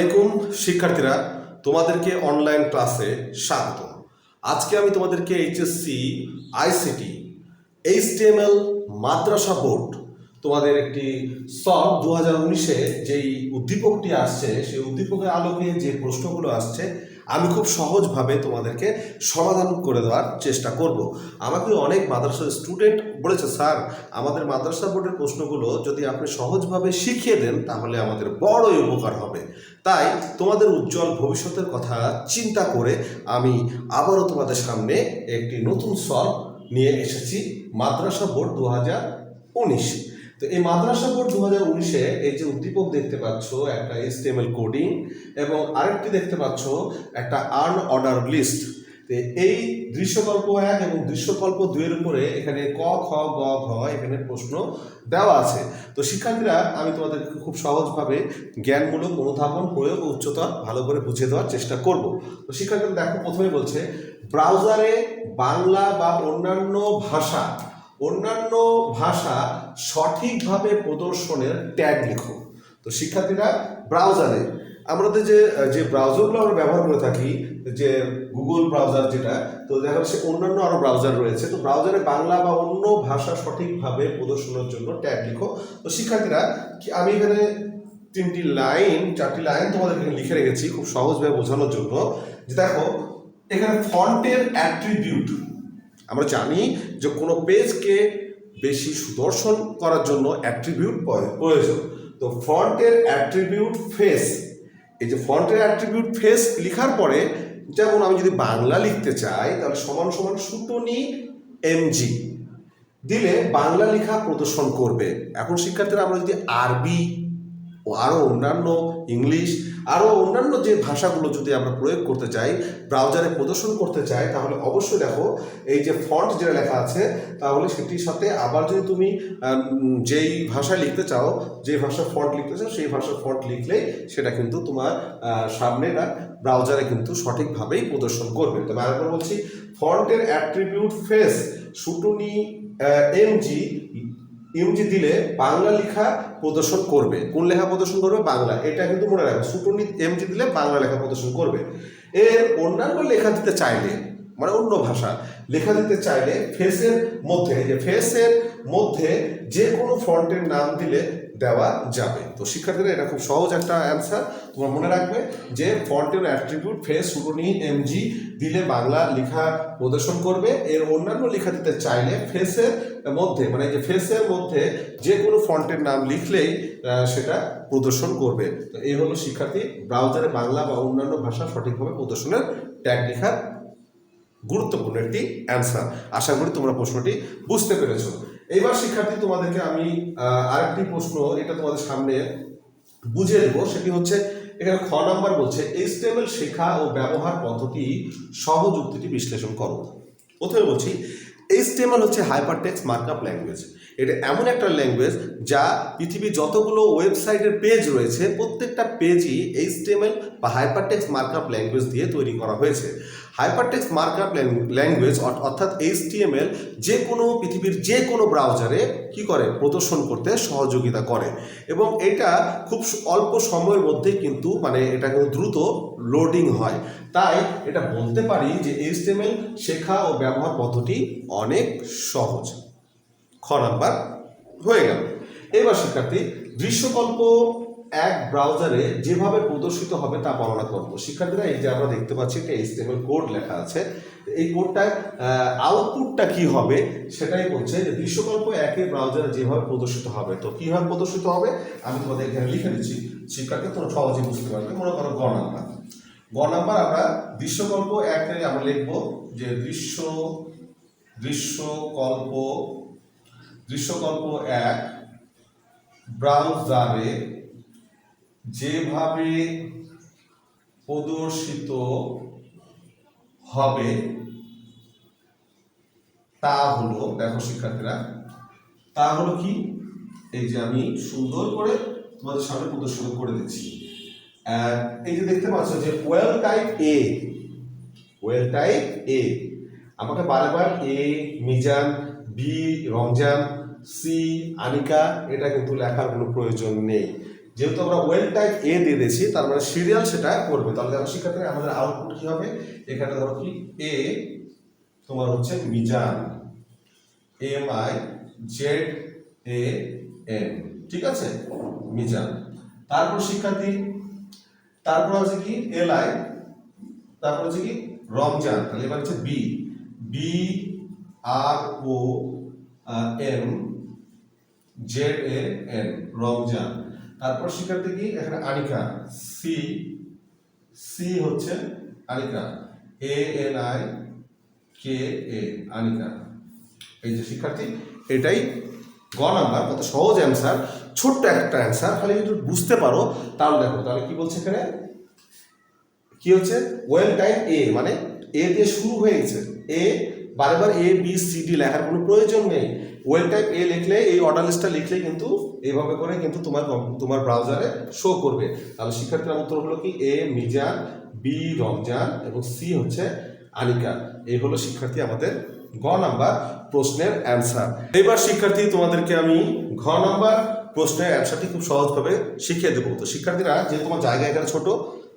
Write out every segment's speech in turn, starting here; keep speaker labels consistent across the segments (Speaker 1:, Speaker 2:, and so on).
Speaker 1: আলাইকুম, শিক্ষার্থীরা, তোমাদেরকে অনলাইন ক্লাসে স্বাগত আজকে আমি তোমাদেরকে এইচএসসি, আইসিটি, এইচটিএমএল, মাদ্রাসা বোর্ড তোমাদের একটি সব দু হাজার উনিশে যেই উদ্দীপকটি আসছে, সেই উদ্দীপকের আলোকে যে প্রশ্নগুলো আসছে আমি খুব সহজভাবে তোমাদেরকে সমাধান করে দেওয়ার চেষ্টা করব। আমাকে অনেক মাদ্রাসার স্টুডেন্ট বলেছে, স্যার, আমাদের মাদ্রাসা বোর্ডের প্রশ্নগুলো যদি আপনি সহজভাবে শিখিয়ে দেন, তাহলে আমাদের বড়ই উপকার হবে। তাই তোমাদের উজ্জ্বল ভবিষ্যতের কথা চিন্তা করে আমি আবারও তোমাদের সামনে একটি নতুন সলভ নিয়ে এসেছি, মাদ্রাসা বোর্ড দু হাজার উনিশ। তো এই মাদ্রাসা বোর্ড দু হাজার উনিশে এই যে উদ্দীপক দেখতে পাচ্ছ, একটা এসটিএমএল কোডিং এবং আরেকটি দেখতে পাচ্ছ, একটা আর্ন অর্ডার লিস্ট এই দৃশ্যকল্প এক এবং দৃশ্যকল্প দুইয়ের উপরে এখানে ক, খ, গ, ঘ এখানে প্রশ্ন দেওয়া আছে। তো শিক্ষার্থীরা, আমি তোমাদেরকে খুব সহজভাবে জ্ঞানমূলক অনুধাবন, প্রয়োগ ও উচ্চতা ভালো করে বুঝিয়ে দেওয়ার চেষ্টা করব। তো শিক্ষার্থীরা দেখো, প্রথমে বলছে ব্রাউজারে বাংলা বা অন্যান্য ভাষা অন্যান্য ভাষা সঠিকভাবে প্রদর্শনের ট্যাগ লিখো। তো শিক্ষার্থীরা ব্রাউজারে আমাদের যে যে ব্রাউজারগুলো আমরা ব্যবহার করে থাকি, যে গুগল ব্রাউজার যেটা, তো দেখা যাচ্ছে অন্যান্য আরও ব্রাউজার রয়েছে, তো ব্রাউজারে বাংলা বা অন্য ভাষা সঠিকভাবে প্রদর্শনের জন্য ট্যাগ লিখো। তো শিক্ষার্থীরা, কি- আমি এখানে তিনটি লাইন চারটি লাইন তোমাদের এখানে লিখে রেখেছি খুব সহজভাবে বোঝানোর জন্য। যে দেখো, এখানে ফন্টের অ্যাট্রিবিউট আমরা জানি যে কোনো পেজকে বেশি সুদর্শন করার জন্য অ্যাট্রিবিউট প্রয়োজন। তো ফন্টের অ্যাট্রিবিউট ফেস এই যে ফন্টের অ্যাট্রিবিউট ফেস লেখার পরে, যেমন আমি যদি বাংলা লিখতে চাই, তাহলে সমান সমান সুটনি এমজি দিলে বাংলা লেখা প্রদর্শন করবে। এখন শিক্ষার্থীরা আমরা যদি আরবি ও আরও অন্যান্য ইংলিশ আরও অন্যান্য যে ভাষাগুলো যদি আমরা প্রয়োগ করতে চাই ব্রাউজারে প্রদর্শন করতে চাই তাহলে অবশ্যই দেখো এই যে ফন্ট যেটা লেখা আছে তাহলে সেটির সাথে আবার যদি তুমি যেই ভাষায় লিখতে চাও যে ভাষার ফন্ট লিখতে চাও সেই ভাষার ফন্ট লিখলেই সেটা কিন্তু তোমার আহ, সামনে না ব্রাউজারে কিন্তু সঠিকভাবেই প্রদর্শন করবে। তবে আরেকবার বলছি ফন্টের attribute face Sutonny MG MG দিলে বাংলা লেখা প্রদর্শন করবে। কোন লেখা প্রদর্শন করবে? বাংলা। এটা কিন্তু মনে রাখবে। সুটনি এমজি দিলে বাংলা লেখা প্রদর্শন করবে। এর অন্যান্য লেখা দিতে চাইলে মানে অন্য ভাষা, লেখা দিতে চাইলে ফেসের মধ্যে যে ফেসের মধ্যে যে কোনো ফন্টের নাম দিলে দেওয়া যাবে। তো শিক্ষার্থীরা, এটা খুব সহজ একটা অ্যান্সার তোমরা মনে রাখবে যে ফন্টের অ্যাট্রিবিউট ফেস সুটনি এমজি দিলে বাংলা লেখা প্রদর্শন করবে। এর অন্যান্য লেখা দিতে চাইলে ফেসের মধ্যে মানে যে ফেসের মধ্যে যে কোনো ফন্টের নাম লিখলেই সেটা প্রদর্শন করবে। তো এই হলো শিক্ষার্থী ব্রাউজারে বাংলা বা অন্যান্য ভাষা সঠিকভাবে প্রদর্শনের ট্যাগ লেখার গুরুত্বপূর্ণ একটি অ্যান্সার আশা করি তোমরা প্রশ্নটি বুঝতে পেরেছ। এইবার শিক্ষার্থী, তোমাদেরকে আমি আরেকটি প্রশ্ন, এটা তোমাদের সামনে বুঝিয়ে দেবো। সেটি হচ্ছে, এখানে খ নাম্বার বলছে এইচটিএমএল শেখা ও ব্যবহার পদ্ধতি সহজ উক্তিটি বিশ্লেষণ করো। প্রথমে বলছি এইচটিএমএল হচ্ছে হাইপারটেক্সট মার্কআপ ল্যাঙ্গুয়েজ এটা এমন একটা ল্যাঙ্গুয়েজ যা পৃথিবীর যতগুলো ওয়েবসাইটের পেজ রয়েছে, প্রত্যেকটা পেজই এইচটিএমএল বা হাইপারটেক্সট মার্কআপ ল্যাঙ্গুয়েজ দিয়ে তৈরি করা হয়েছে। হাইপারটেক্সট মার্কআপ ল্যাঙ্গুয়েজ অর্থাৎ এইচটিএমএল যে কোনো পৃথিবীর যে কোনো ব্রাউজারে কি করে? প্রদর্শন করতে সহযোগিতা করে। এবং এটা খুব অল্প সময়ের মধ্যে কিন্তু মানে এটা কিন্তু দ্রুত লোডিং হয়। তাই এটা বলতে পারি যে এইচটিএমএল শেখা ও ব্যবহার পদ্ধতি অনেক সহজ। খ নাম্বার হয়ে গেল। এবার শিক্ষার্থী, দৃশ্যকল্প এক ব্রাউজারে যেভাবে প্রদর্শিত হবে তা বর্ণনা করব। শিক্ষার্থীরা, এই যে আমরা দেখতে পাচ্ছি, একটা এইচটিএমএল কোড লেখা আছে। এই কোডটার আউটপুটটা কি হবে সেটাই বলছে যে দৃশ্যকল্প একের ব্রাউজারে যেভাবে প্রদর্শিত হবে। তো কীভাবে প্রদর্শিত হবে? আমি তোমাদের এখানে লিখে দিচ্ছি। শিক্ষার্থী, তোমরা সহজে বুঝতে পারবে। মনে করো গ নাম্বার গ নাম্বার আমরা দৃশ্যকল্প একে আমরা লিখব যে দৃশ্য দৃশ্যকল্প দৃশ্যকল্প এক ব্রাউজারে যেভাবে প্রদর্শিত হবে, তা হলো, দেখো শিক্ষার্থীরা, তা হলো কি? এই যে আমি সুন্দর করে তোমাদের সামনে প্রদর্শন করে দিচ্ছি। এই যে দেখতে পাচ্ছ যে OL type A OL type A আমাকে বারবার A Mizan B Ramzan C Anika, এটা কিন্তু লেখার কোনো প্রয়োজন নেই। যেহেতু আমরা ওয়েল টাইপ এ দিয়ে দিয়েছি, তার মানে সিরিয়াল সেটা করবে। তাহলে আমার শিক্ষার্থী আমাদের আউটপুট কি হবে? এখানে ধরো কি এ তোমার হচ্ছে Mizan M I Z A N ঠিক আছে? মিজান। তারপর শিক্ষার্থী, তারপর আছে কি? এল আই তারপর হচ্ছে কি? রমজান। তাহলে এবার হচ্ছে B B R O M Z A N Ramzan. তারপর শিক্ষার্থী কি? এখানে আনিকা। সি সি হচ্ছে Anika. A N I K A Anika. এই যে শিক্ষার্থী, এটাই গ নাম্বার, কত সহজ অ্যান্সার ছোট্ট একটা অ্যান্সার খালি যদি বুঝতে পারো, তাহলে দেখো, তাহলে কি বলছে এখানে? কি হচ্ছে? ওয়েল টাইম এ মানে এ দিয়ে শুরু হয়ে গেছে। এ বারে বার এ বি সি ডি লেখার কোনো প্রয়োজন নেই। ওয়েল টাইপ এ লিখলে, এই অর্ডার লিস্টটা লিখলে কিন্তু এইভাবে করে কিন্তু তোমার তোমার ব্রাউজারে শো করবে। তাহলে শিক্ষার্থীর উত্তর হলো কি? এ মিজান বি রমজান এবং সি হচ্ছে আনিকা। এই হলো শিক্ষার্থী আমাদের গ নাম্বার প্রশ্নের অ্যান্সার এবার শিক্ষার্থী, তোমাদেরকে আমি ঘ নাম্বার প্রশ্নের অ্যান্সারটি খুব সহজভাবে শিখিয়ে দেবো। তো শিক্ষার্থীরা যে তোমার জায়গা এখানে ছোট,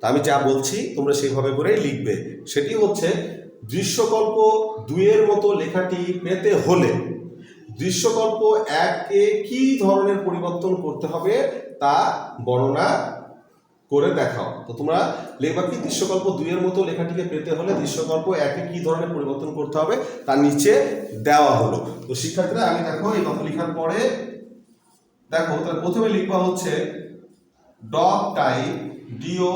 Speaker 1: তা আমি যা বলছি তোমরা সেইভাবে করেই লিখবে। সেটি হচ্ছে দৃশ্যকল্প দুইয়ের মতো লেখাটি পেতে হলে দৃশ্যকল্প একে কি ধরনের পরিবর্তন করতে হবে তা বর্ণনা করে দেখাও। তো তোমরা লেখবা কি দৃশ্যকল্প দুইয়ের মতো লেখাটিকে পেতে হলে দৃশ্যকল্প একে কি ধরনের পরিবর্তন করতে হবে তার নিচে দেওয়া হলো। তো শিক্ষার্থীরা, আমি দেখো এই কথা লেখার পরে দেখো, তাহলে প্রথমে লিখবা হচ্ছে doctype D O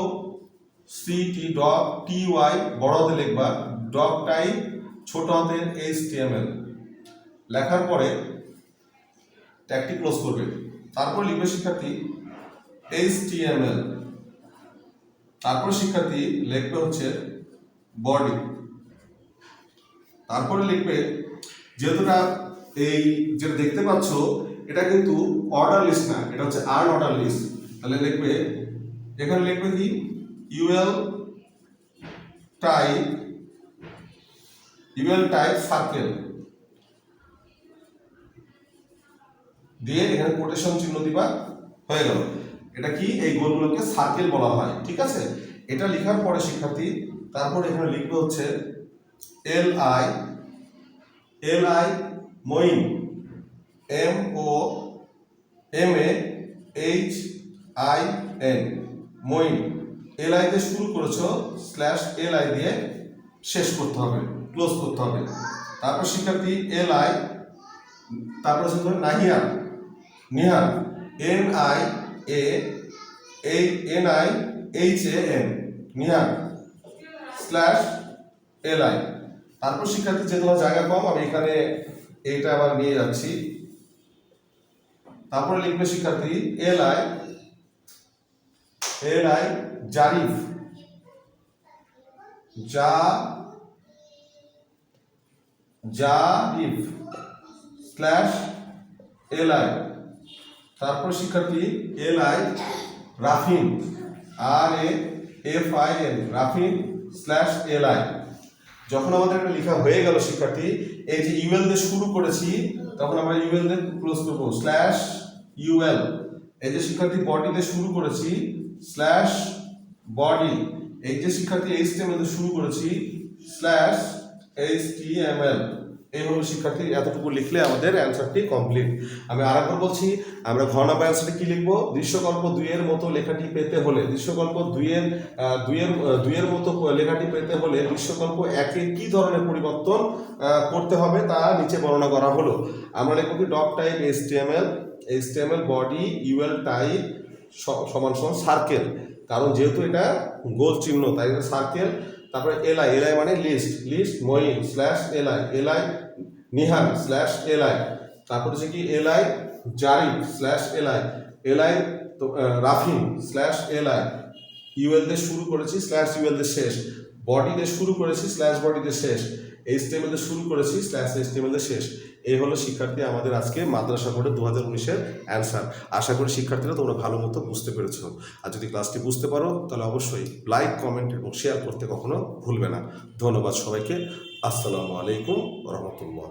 Speaker 1: C T doc T Y বড় হাতে লিখবা ডগ টাইপ ছোট হাতের এইচ লেখার পরে ট্যাগটি ক্লোজ করবে। তারপর লিখবে শিক্ষার্থী এইচ তারপর শিক্ষার্থী লিখবে হচ্ছে বডি তারপরে লিখবে যেহেতুটা এই যেটা দেখতে পাচ্ছ, এটা কিন্তু অর্ডার লিস্ট না, এটা হচ্ছে আর্ন অর্ডার লিস্ট তাহলে লিখবে, এখানে লিখবে কি? UL type UL type circle দিয়ে এখানে কোটেশন চিহ্ন দিবা, হয়ে গেল। এটা কি? এই গোলগুলোকে সার্কেল বলা হয়, ঠিক আছে? এটা লেখার পরে শিক্ষার্থী, তারপর এখানে লিখবে হচ্ছে L I L I Moin M O M A H I N Moin. L I দিয়ে শুরু করেছ স্ল্যাশ এল আই দিয়ে শেষ করতে হবে। ক্লোজ করতে হবে। তারপর শিক্ষার্থী এল আই, তারপর ধরো Nahiyan, Nihan, N I, A N I, H, A, N, Nihan slash L I. তারপর শিক্ষার্থী যে তোমার জায়গা কম, আমি এখানে এইটা আবার নিয়ে যাচ্ছি। তারপরে লিখবে শিক্ষার্থী L I L I, Jarif যা জারিফ স্ল্যাশ এল আই তারপর শিক্ষার্থী L I Rafin R A F I N Rafin slash L I যখন আমাদের এটা লেখা হয়ে গেল শিক্ষার্থী, এই যে ইউএল দিয়ে শুরু করেছি, তখন আমরা ইউএল দিয়ে ক্লোজ করব। স্ল্যাশ ইউএল এই যে শিক্ষার্থী বডি দিয়ে শুরু করেছি, স্ল্যাশ বডি। এই যে শিক্ষার্থী এইচ টি এম শুরু করেছি, স্ল্যাশ এল এই হলো শিক্ষার্থী এতটুকু লিখলে আমাদের অ্যান্সারটি কমপ্লিট আমি আরেকবার বলছি, আমরা ঘ নাম্বার অ্যান্সারটি কি লিখব? দৃশ্যকল্প দুইয়ের মতো লেখাটি পেতে হলে, দৃশ্যকল্প দুইয়ের দুইয়ের দুইয়ের মতো লেখাটি পেতে হলে দৃশ্যকল্প একে কি ধরনের পরিবর্তন করতে হবে তা নিচে বর্ণনা করা হলো। আমরা লিখব কি doctype H T M L H T M L body UL type সমান সমান সার্কেল কারণ যেহেতু এটা গোল চিহ্ন, তাই সার্কেল তারপরে এলআই এলআই মানে list list Moin slash LI LI Nihan slash LI তারপর হচ্ছে কি LI Jarif slash LI LI Rafin slash LI UL দিয়ে শুরু করেছি স্ল্যাশ ইউএল দিয়ে শেষ বডিতে শুরু করেছি স্ল্যাশ বডিতে শেষ এইচটিএমএল দিয়ে শুরু করেছি স্ল্যাশ এইচটিএমএল দিয়ে শেষ। এই হলো শিক্ষার্থী আমাদের আজকে মাদ্রাসা বোর্ডের দু হাজার উনিশের অ্যান্সার আশা করি শিক্ষার্থীরা তোমরা ভালো মতো বুঝতে পেরেছ। আর যদি ক্লাসটি বুঝতে পারো, তাহলে অবশ্যই লাইক কমেন্ট এবং শেয়ার করতে কখনো ভুলবে না। ধন্যবাদ সবাইকে। আসসালামু আলাইকুম রহমতুল্লাহ।